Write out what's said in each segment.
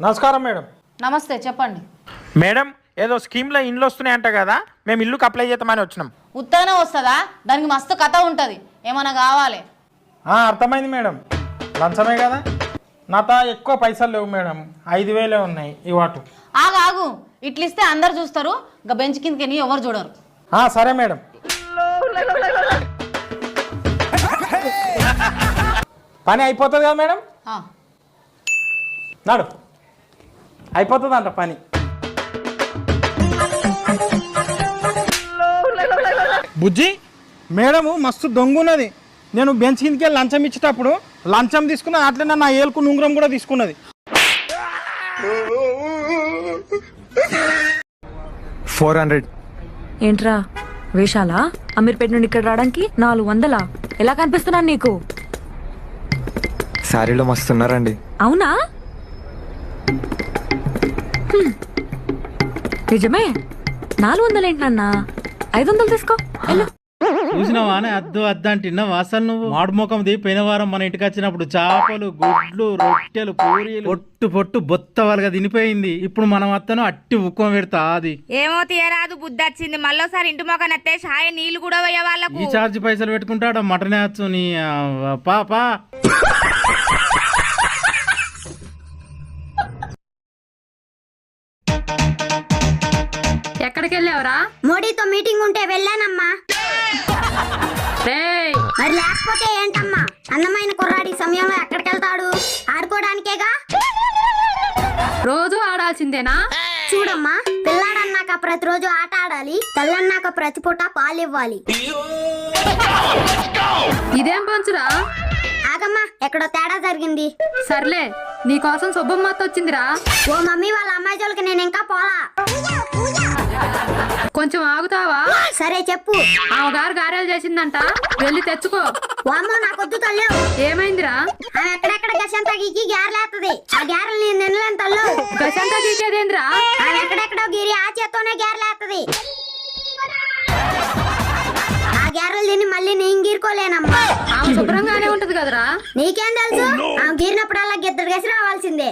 నమస్కారం మేడం. నమస్తే చెప్పండి. మేడం ఏదో స్కీమ్లో ఇండ్లు వస్తున్నాయంట కదా మేము ఇల్లుకి అప్లై చేద్దామని వచ్చినాం. ఉత్తరనే వస్తుందా? దానికి మస్తు కథ ఉంటుంది. ఏమన్నా కావాలి? ఆ, అర్థమైంది మేడం. లంచమే కదా? నాతో ఎక్కువ పైసలు లేవు మేడం. ఐదు వేలే ఉన్నాయి ఇవాటు ఆగు ఆగు. ఇట్లిస్తే అందరు చూస్తారు. ఇంకా బెంచ్ కిందకి ఎవరు చూడరు. ఆ, సరే మేడం. పని అయిపోతుంది కదా మేడం? ఆ, నాడు. అయిపోతుందంట పని. బుజ్జి మేడము మస్తు దొంగున్నది. నేను బెంచ్ కిందకి వెళ్ళి లంచం ఇచ్చేటప్పుడు లంచం తీసుకున్న అట్లనే నా ఏలుకు నుంగురం కూడా తీసుకున్నది. Four hundred. ఏంట్రా వేషాలా? అమీర్పేట నుండి ఇక్కడ రావడానికి నాలుగు వందలా? ఎలా కనిపిస్తున్నాను నీకు? శారీలో మస్తున్నారండి. అవునా. నిజమే. నాలుగు వందలు ఏంటన్నా ఐదు వందలు తీసుకో. వెళ్ళు. చూసినావానే అద్దు అద్దు అంటున్నావు అసలు నువ్వు? మాడు ముఖం ది పోయిన వారం మన ఇంటికి వచ్చినప్పుడు చేపలు గుడ్లు రొట్టెలు పూరీలు. పొట్టు పొట్టు బొత్త వాళ్ళగా తినిపోయింది. ఇప్పుడు మనం అత్తను అట్టి ఉక్కం పెడతా అది. ఏమో తీయరాదు బుద్ధి వచ్చింది మళ్ళోసారి ఇంటి మొక్క నత్తే ఛాయ నీళ్ళు కూడా పోయే వాళ్ళకు. ఈ ఛార్జ్ పైసలు పెట్టుకుంటాడు? మటన్ వేయచ్చు నీ అవ్వ. ఎక్కడికి వెళ్ళావురా మోడీతో మీటింగ్ ఉంటే వెళ్ళానమ్మా. మరి లేకపోతే ఏంటమ్మా? అందమైన కుర్రాడి సమయంలో ఎక్కడికి వెళ్తాడు ఆడుకోవడానికేగా రోజు ఆడాల్సిందేనా? చూడమ్మా పిల్లాడన్నాక ప్రతిరోజు ఆట ఆడాలి తెల్లన్నాక ప్రతి పూట పాలు ఇవ్వాలి ఇదేం పంచురా? ఆగమ్మా ఎక్కడో తేడా జరిగింది. సర్లే నీకోసం శుభమ్మ అత్త వచ్చిందిరా ఓ మమ్మీ వాళ్ళ అమ్మాయి జోలికి నేను ఇంకా పోలా కొంచెం ఆగుతావా? సరే చెప్పు. ఆమె గారు గారెలు చేసిందంట. వెళ్ళి తెచ్చుకో. వామ్మో నాకొద్దు తల్లు. ఏమైందిరా? ఆమె ఎక్కడెక్కడ గసంతా గీకి గ్యారలేస్తుంది ఆ గ్యారెలు నేను తినలేను తల్లు. గసంతా గీకేదేంద్రా? ఆమె ఎక్కడెక్కడో గిరి ఆ చేత్తోనే తిని మళ్ళీ నేను గీరుకోలేనమ్మా. ఆమె శుభ్రంగానే ఉంటది కదరా? నీకేం తెలుసు? ఆమె గీరినప్పుడల్లా గిద్దరు గసి రావాల్సిందే.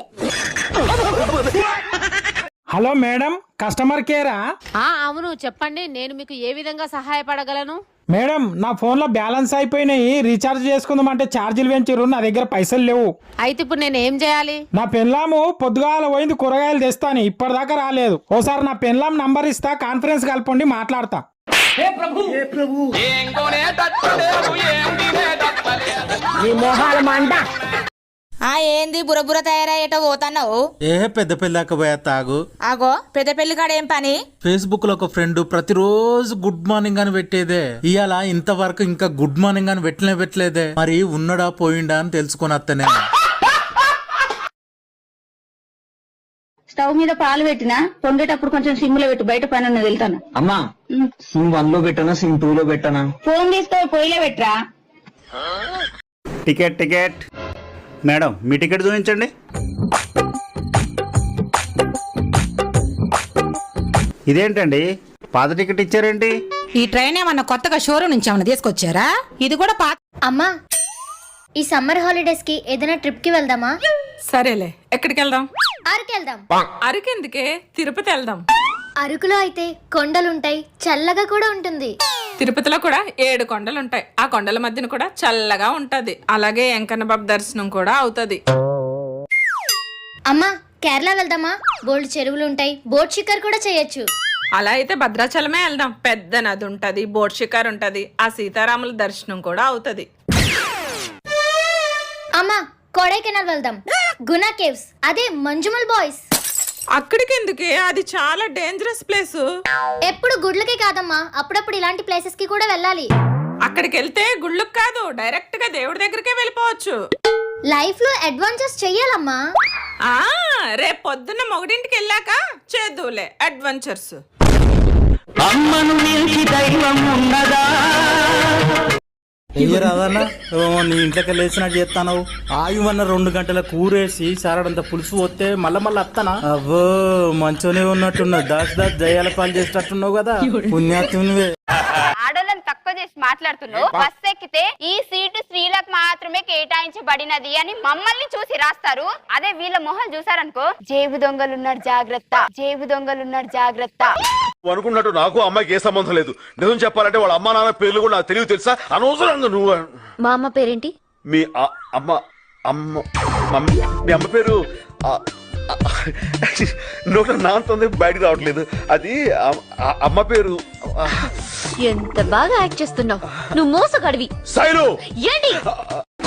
హలో మేడం కస్టమర్ కేరా ఆ? అవును చెప్పండి నేను మీకు ఏ విధంగా సహాయపడగలను? మేడం నా ఫోన్లో బ్యాలెన్స్ అయిపోయినాయి రీఛార్జ్ చేసుకుందామంటే ఛార్జీలు పెంచారు నా దగ్గర పైసలు లేవు. అయితే ఇప్పుడు నేను ఏం చేయాలి? నా పెన్లాము పొద్దుగాల పోయింది కూరగాయలు తెస్తాను ఇప్పటిదాకా రాలేదు. ఓసారి నా పెన్లాం నంబర్ ఇస్తా కాన్ఫరెన్స్ కలపండి మాట్లాడతా. ఆ ఏంది బురబుర తయారయ్యేటో పోతున్నావు? ఏ పెద్ద పెళ్ళాక పోయా తాగు. ఆగో పెద్ద పెళ్ళి కాడ ఏం పని? ఫేస్బుక్లో ఒక ఫ్రెండ్ ప్రతిరోజు గుడ్ మార్నింగ్ అని పెట్టేదే. ఇవాళ ఇంతవరకు ఇంకా గుడ్ మార్నింగ్ అని పెట్టలే పెట్టలేదే. మరి ఉన్నడా పోయిండా అని తెలుసుకొని అత్తనే. స్టవ్ మీద పాలు పెట్టినా పొంగేటప్పుడు కొంచెం సిమ్లో పెట్టు బయట పని ఉన్నది వెళ్తాను. అమ్మా సిమ్ వన్లో పెట్టనా సిమ్ టూ లో పెట్టనా? ఫోన్ తీసుకొని పొయ్యిలో పెట్టరా? Ticket ticket. మేడం మీ టికెట్ చూపించండి. ఇదేంటండి? పాత టికెట్ ఇచ్చారేంటి? ఈ ట్రైన్ ఏమన్నా కొత్తగా షోరూమ్ నుంచి ఏమన్నా తీసుకొచ్చారా? ఇది కూడా పాత అమ్మా ఈ సమ్మర్ హాలిడేస్కి ఏదైనా ట్రిప్కి వెళ్దామా? సరేలే ఎక్కడికి వెళ్దాం? అరకు వెళ్దాం. అరకెందుకే? తిరుపతి వెళ్దాం. అరకులో అయితే కొండలుంటాయి చల్లగా కూడా ఉంటుంది. తిరుపతిలో కూడా ఏడు కొండలు ఉంటాయి ఆ కొండల మధ్యన కూడా చల్లగా ఉంటది. అలాగే వెంకన్న బాబు దర్శనం కూడా అవుతది. అమ్మా కేరళ వెళ్దామా? బోల్డ్ చెరువులు ఉంటాయి బోట్ షికార్ కూడా చేయొచ్చు. అలా అయితే భద్రాచలమే వెళ్దాం. పెద్ద నది ఉంటది బోట్ షికార్ ఉంటది ఆ సీతారాముల దర్శనం కూడా అవుతది. అమ్మా కొడైకెనాల్ వెళ్దాం. గునా కేవ్స్ అదే మంజుమల్ బాయ్స్. అక్కడికి ఎందుకే అది చాలా డేంజరస్ ప్లేస్ ఎప్పుడు గుడ్లకే కాదమ్మా. అప్పుడప్పుడు ఇలాంటి ప్లేసెస్కి కూడా వెళ్ళాలి. అక్కడికి వెళ్తే గుళ్ళకు కాదు డైరెక్ట్గా దేవుడి దగ్గరికే వెళ్ళిపోవచ్చు. లైఫ్లో అడ్వెంచర్స్ చెయ్యాలమ్మా. ఆ రేపు పొద్దున్న మొగడింటికి వెళ్ళాక చేద్దులే అడ్వెంచర్స్. రాదన్నా? నీ ఇంట్లోకి వెళ్ళేసినట్టు చేస్తాను ఆయువన్న రెండు గంటల కూరేసి సారడంత పులుసు పోతే మళ్ళా మళ్ళీ వస్తానా అవ్వో మంచోనే ఉన్నట్టున్నావు. దాస్ దాస్ జయాల పాలు చేసేటట్టున్నావు కదా. పుణ్యాత్మునివే. తక్కువ చేసి మాట్లాడుతున్నావు బస్ ఎక్కితే ఈ సీటు స్త్రీలకు మాత్రమే కేటాయించబడినది అని మమ్మల్ని చూసి రాస్తారు. అదే వీళ్ళ మొహం చూసారనుకో. జేబు దొంగలున్నారు జాగ్రత్త జేబు దొంగలున్నారు జాగ్రత్త. అనుకున్నట్టు నాకు అమ్మాయికి ఏ సంబంధం లేదు. నిజం చెప్పాలంటే వాళ్ళ అమ్మా నాన్న పేర్లు కూడా నాకు తెలియదు తెలుసా? అనవసరంగా నువ్వు మా అమ్మ పేరేంటి? మీ అమ్మ అమ్మ మమ్మీ మీ అమ్మ పేరు ఆ, ఆ, నోట నాంతుంది బయటకు రావట్లేదు. అది అమ్మ పేరు. ఎంత బాగా యాక్ట్ చేస్తున్నావు? నువ్వు మోసగడివి. ఏంటి?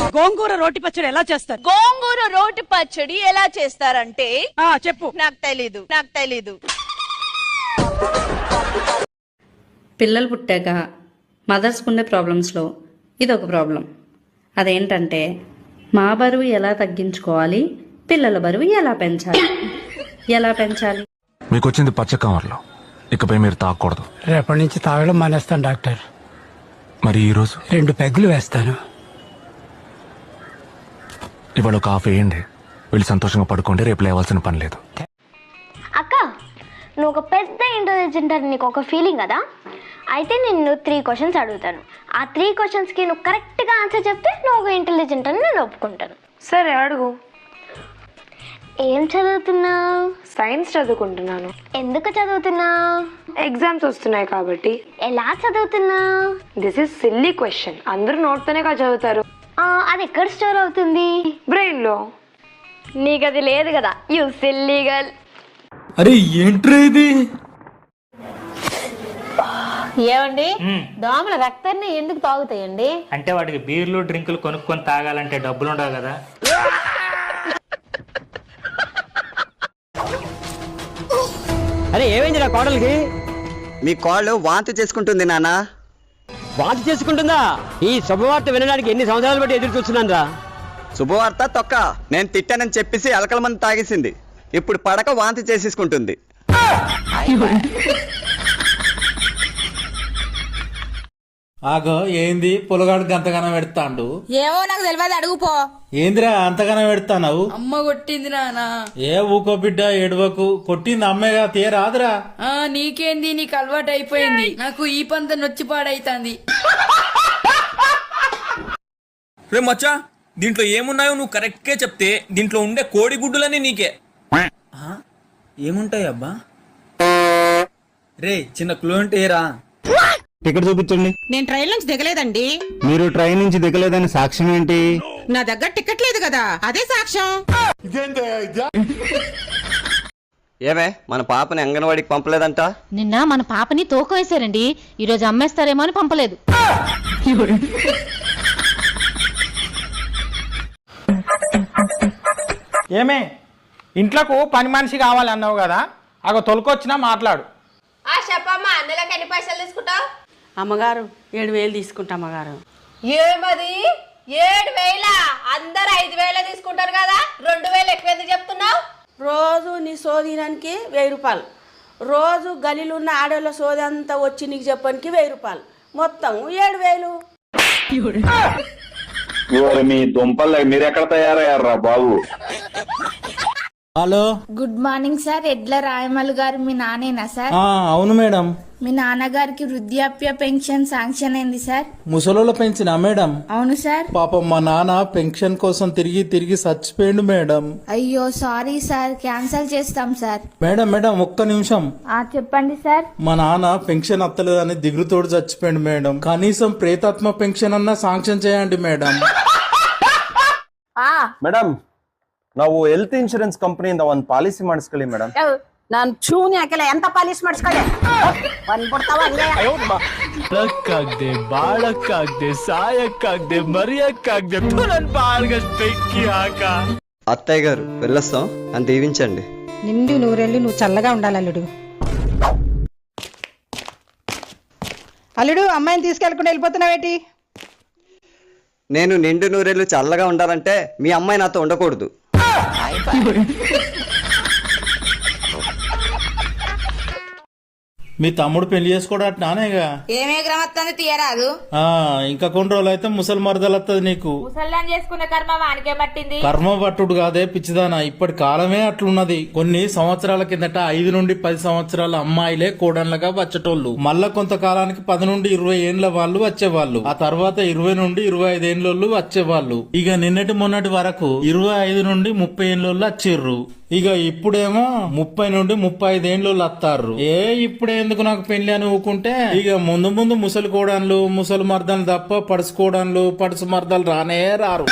గోంగూర రోటి పచ్చడి ఎలా చేస్తారు? గోంగూర రోటి పచ్చడి ఎలా చేస్తారంటే? చెప్పు. నాకు తెలీదు నాకు తెలీదు. పిల్లలు పుట్టాక మదర్స్కి ఉండే ప్రాబ్లమ్స్లో ఇది ఒక ప్రాబ్లం అదేంటంటే మా బరువు ఎలా తగ్గించుకోవాలి? పిల్లల బరువు ఎలా పెంచాలి? ఎలా పెంచాలి? మీకు వచ్చింది పచ్చ కవర్లో. ఇకపై మీరు తాగకూడదు. రేపటి నుంచి తాగడం మానేస్తాను డాక్టర్. మరి ఈ రోజు? రెండు పెగ్గులు వేస్తాను. ఇవాళ ఒక హాఫ్ వేయండి. వెళ్ళి సంతోషంగా పడుకోండి రేపు లేవాల్సిన పని లేదు. అక్క నువ్వు ఒక పెద్ద ఇంటెలిజెంట్ అని నీకు ఒక ఫీలింగ్ కదా? అయితే నేను త్రీ క్వశ్చన్స్ అడుగుతాను. ఆ త్రీ క్వశ్చన్స్కి నువ్వు కరెక్ట్గా ఆన్సర్ చెప్తే నువ్వు ఒక ఇంటెలిజెంట్ అని నేను ఒప్పుకుంటాను. సరే అడుగు. ఏం చదువుతున్నావు? సైన్స్ చదువుకుంటున్నాను. ఎందుకు చదువుతున్నావు? ఎగ్జామ్స్ వస్తున్నాయి కాబట్టి. ఎలా చదువుతున్నావు? దిస్ ఇస్ సిల్లీ క్వశ్చన్ అందరూ నోట్తోనే కదా చదువుతారు. అది ఎక్కడ స్టోర్ అవుతుంది? బ్రెయిన్లో నీకు అది లేదు కదా. యూ సిల్లీ గర్ల్ అరే ఏంట్రా ఇది? ఏమండి? దోమల రక్తాన్ని ఎందుకు తాగుతాయండి? అంటే వాటికి బీర్లు డ్రింకులు కొనుక్కొని తాగాలంటే డబ్బులు ఉండవు కదా. అరే ఏమైంది కోడలికి? మీ కాళ్ళు వాంతి చేసుకుంటుంది నాన్న వాంతి చేసుకుంటుందా? ఈ శుభవార్త వినడానికి ఎన్ని సంవత్సరాలు బట్టి ఎదురు చూస్తున్నాను రా శుభవార్త తొక్క. నేను తిట్టానని చెప్పేసి అలకల మంది తాగేసింది. ఇప్పుడు పడక వాంతి చేసేసుకుంటుంది. ఆగో ఏంది? పొలగాడు గంతగానం పెడతాండు. ఏమో నాకు తెలియదు అడుగుపో ఏందిరా అంతగానం పెడతానవు అమ్మ కొట్టింది నానా ఏ ఊకో బిడ్డ ఎడవకు కొట్టింది అమ్మేగా తీరాదురా ఆ నీకేంది? నీకు అలవాటు అయిపోయింది. నాకు ఈ పంత నొచ్చి పాడైతాంది. రే మచ్చా దీంట్లో ఏమున్నాయో నువ్వు కరెక్ట్గా చెప్తే దీంట్లో ఉండే కోడి గుడ్డులన్నీ నీకే. ఏముంటాయి అబ్బా రే చిన్న క్లూ అంటే ఏరా? టికెట్ చూపించండి. నేను ట్రైన్ నుంచి దిగలేదండి. మీరు ట్రైన్ నుంచి దిగలేదని సాక్ష్యం ఏంటి? నా దగ్గర టికెట్ లేదు కదా అదే సాక్ష్యం. ఏమే మన పాపని అంగన్వాడికి పంపలేదంట? నిన్న మన పాపని తోక వేశారండి. ఈరోజు అమ్మేస్తారేమో అని పంపలేదు. ఏమే ఇంట్లోకు పని మనిషి కావాలన్నావు కదా అగో తొలకొచ్చినా మాట్లాడు. చెప్పమ్మా అందులోకి ఎన్ని పైసలు తీసుకుంటావు? అమ్మగారు ఏడు వేలు తీసుకుంటా అమ్మగారు. ఏమది? ఏడు వేల? అందరు ఐదు వేల తీసుకుంటారు కదా? రెండు వేలు ఎక్కువ ఎందుకు చెప్తున్నావు? రోజు నీ సోదినానికి వెయ్యి రూపాయలు. రోజు గలీలు ఉన్న ఆడోళ్ళ సోది అంతా వచ్చి నీకు చెప్పడానికి వెయ్యి రూపాయలు. మొత్తం ఏడు వేలు. మీ దుంపలు మీరు ఎక్కడ తయారయ్యారా బాబు? Hello. Good morning sir Edla Rayamal గారు మీ నానేనా సార్ అవును మేడం. మీ నాన్నగారికి వృద్ధాప్య పెన్షన్ శాంక్షన్ అయింది సార్ ముసలోళ్ళ పెన్షన్ మేడం? అవును సార్ పాపం మా నాన్న పెన్షన్ కోసం తిరిగి తిరిగి చచ్చిపోయిండు మేడం. అయ్యో సారీ సార్ క్యాన్సిల్ చేస్తాం సార్ మేడం మేడం ఒక్క నిమిషం. చెప్పండి సార్ మా నాన్న పెన్షన్ అత్తలేదని దిగురుతోడు చచ్చిపోయిండు మేడం. కనీసం ప్రేతాత్మ పెన్షన్ అన్నా శాంక్షన్ చేయండి మేడం. మేడం ನಾವು ಹೆಲ್ತ್ ಇನ್ಶೂರೆನ್ಸ್ ಕಂಪನಿಯಿಂದ ಒಂದು ಪಾಲಿಸಿ ಮಾಡಿಸ್ಕೊಳ್ಳಿ ಮೇಡಮ್ ನಾನು ಚೂನಿ ಹಾಕಲ್ಲ ಎಂತ ಪಾಲಿಶ್ ಮಾಡಿಸ್ಕೊಳ್ಳಿ ಬಂದ್ಬಿಡ್ತಾವ ಬಾಳಕ್ಕಾಗ್ದೆ ಬಾಳಕ್ಕಾಗ್ದೆ ಸಾಯಕ್ಕಾಗ್ದೆ ಮರಿಯಕ್ಕಾಗ್ದೆ ನನ್ ಬಾಳ್ಗಷ್ಟ್ ಬೆಂಕಿ ಹಾಕ అత్తయ్య గారు వెళ్ళొస్తాం అని దీవించండి నిండు నూరెళ్ళు నువ్వు చల్లగా ఉండాలి అల్లుడు అల్లుడు అమ్మాయిని తీసుకెళ్లకుండా వెళ్ళిపోతున్నావేటి నేను నిండు నూరేళ్ళు చల్లగా ఉండాలంటే మీ అమ్మాయి నాతో ఉండకూడదు 一个人。మీ తమ్ముడు పెళ్ళి చేసుకోడట్నానేగా ఏమే గ్రమత్తంది తీయరాదు? ఆ ఇంకా కొన్ని రోజులు అయితే ముసలి మరదలు వస్తుంది నీకు. ముసల్లాన్ చేసుకునే కర్మ వానికే పట్టింది. కర్మ పట్టుడు కాదే పిచ్చిదానా. ఇప్పటి కాలమే అట్లున్నది. కొన్ని సంవత్సరాల కిందట ఐదు నుండి పది సంవత్సరాల అమ్మాయిలే కోడన్లుగా వచ్చేటోళ్ళు. మళ్ళా కొంతకాలానికి పది నుండి ఇరవై ఏండ్ల వాళ్ళు వచ్చేవాళ్ళు. ఆ తర్వాత ఇరవై నుండి ఇరవై ఐదు ఏండ్లోళ్ళు వచ్చేవాళ్ళు. ఇక నిన్నటి మొన్నటి వరకు ఇరవై ఐదు నుండి ముప్పై ఏండ్లోళ్ళు వచ్చిర్రు. ఇక ఇప్పుడేమో ముప్పై నుండి ముప్పై ఐదేండ్లు లత్తారు ఏ ఇప్పుడే ఎందుకు నాకు పెళ్ళి అని ఊకుంటే? ఇక ముందు ముందు ముసలి కోడన్లు ముసలి మర్దలు తప్ప పడుచుకోవడాలు పడుచు మర్దలు రానే రారు.